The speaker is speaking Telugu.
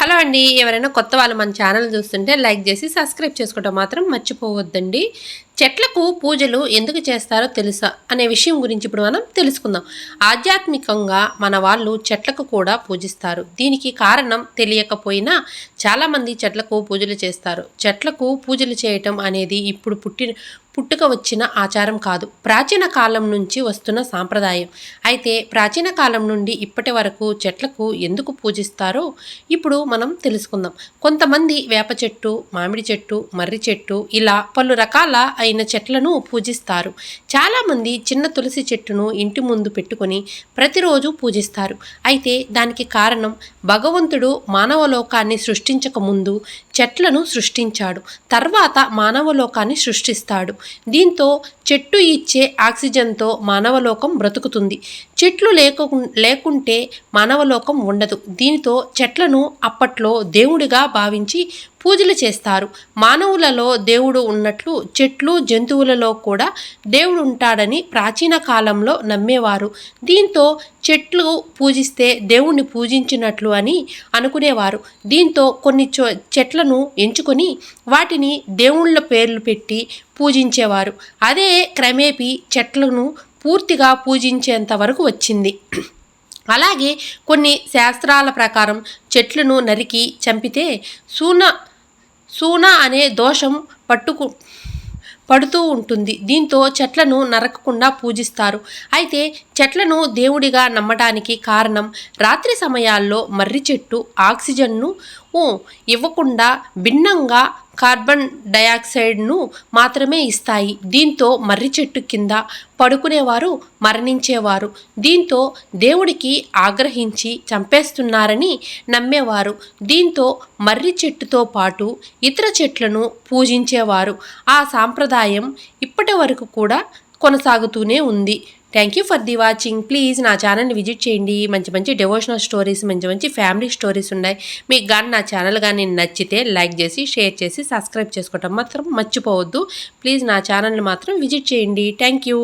హలో అండి. ఎవరైనా కొత్త వాళ్ళు మన ఛానల్ చూస్తుంటే లైక్ చేసి సబ్స్క్రైబ్ చేసుకోవడం మాత్రం మర్చిపోవద్దండి. చెట్లకు పూజలు ఎందుకు చేస్తారో తెలుసా? అనే విషయం గురించి ఇప్పుడు మనం తెలుసుకుందాం. ఆధ్యాత్మికంగా మన వాళ్ళు చెట్లకు కూడా పూజిస్తారు. దీనికి కారణం తెలియకపోయినా చాలామంది చెట్లకు పూజలు చేస్తారు. చెట్లకు పూజలు చేయటం అనేది ఇప్పుడు పుట్టిన పుట్టుక వచ్చిన ఆచారం కాదు. ప్రాచీన కాలం నుంచి వస్తున్న సాంప్రదాయం. అయితే ప్రాచీన కాలం నుండి ఇప్పటి వరకు చెట్లకు ఎందుకు పూజిస్తారో ఇప్పుడు మనం తెలుసుకుందాం. కొంతమంది వేప చెట్టు మామిడి చెట్టు మర్రి చెట్టు ఇలా పలు రకాల అయిన చెట్లను పూజిస్తారు. చాలామంది చిన్న తులసి చెట్టును ఇంటి ముందు పెట్టుకొని ప్రతిరోజు పూజిస్తారు. అయితే దానికి కారణం భగవంతుడు మానవలోకాన్ని సృష్టించక ముందు చెట్లను సృష్టించాడు. తర్వాత మానవలోకాన్ని సృష్టిస్తాడు. దీంతో చెట్టు ఇచ్చే ఆక్సిజన్తో మానవలోకం బ్రతుకుతుంది. చెట్లు లేకు లేకుంటే మానవలోకం ఉండదు. దీనితో చెట్లను అప్పట్లో దేవుడిగా భావించి పూజలు చేస్తారు. మానవులలో దేవుడు ఉన్నట్లు చెట్లు జంతువులలో కూడా దేవుడు ఉంటాడని ప్రాచీన కాలంలో నమ్మేవారు. దీంతో చెట్లు పూజిస్తే దేవుణ్ణి పూజించినట్లు అని అనుకునేవారు. దీంతో కొన్ని చో చెట్లను ఎంచుకొని వాటిని దేవుళ్ళ పేర్లు పెట్టి పూజించేవారు. అదే క్రమేపీ చెట్లను పూర్తిగా పూజించేంత వరకు వచ్చింది. అలాగే కొన్ని శాస్త్రాల ప్రకారం చెట్లను నరికి చంపితే సూన సూన అనే దోషం పట్టుకు పడుతూ ఉంటుంది. దీంతో చెట్లను నరకకుండా పూజిస్తారు. అయితే చెట్లను దేవుడిగా నమ్మడానికి కారణం రాత్రి సమయాల్లో మర్రి చెట్టు ఆక్సిజన్ను ఇవ్వకుండా భిన్నంగా కార్బన్ డయాక్సైడ్ను మాత్రమే ఇస్తాయి. దీంతో మర్రి చెట్టు కింద పడుకునేవారు మరణించేవారు. దీంతో దేవుడికి ఆగ్రహించి చంపేస్తున్నారని నమ్మేవారు. దీంతో మర్రి చెట్టుతో పాటు ఇతర చెట్లను పూజించేవారు. ఆ సాంప్రదాయం ఇప్పటి వరకు కూడా కొనసాగుతూనే ఉంది. Thank you for the watching please నా ఛానల్ని విజిట్ చేయండి. మంచి మంచి డెవోషనల్ స్టోరీస్ మంచి మంచి ఫ్యామిలీ స్టోరీస్ ఉన్నాయి. మీకు కానీ నా ఛానల్ కానీ నచ్చితే లైక్ చేసి షేర్ చేసి సబ్స్క్రైబ్ చేసుకోవటం మాత్రం మర్చిపోవద్దు. ప్లీజ్ నా ఛానల్ని మాత్రం విజిట్ చేయండి. Thank you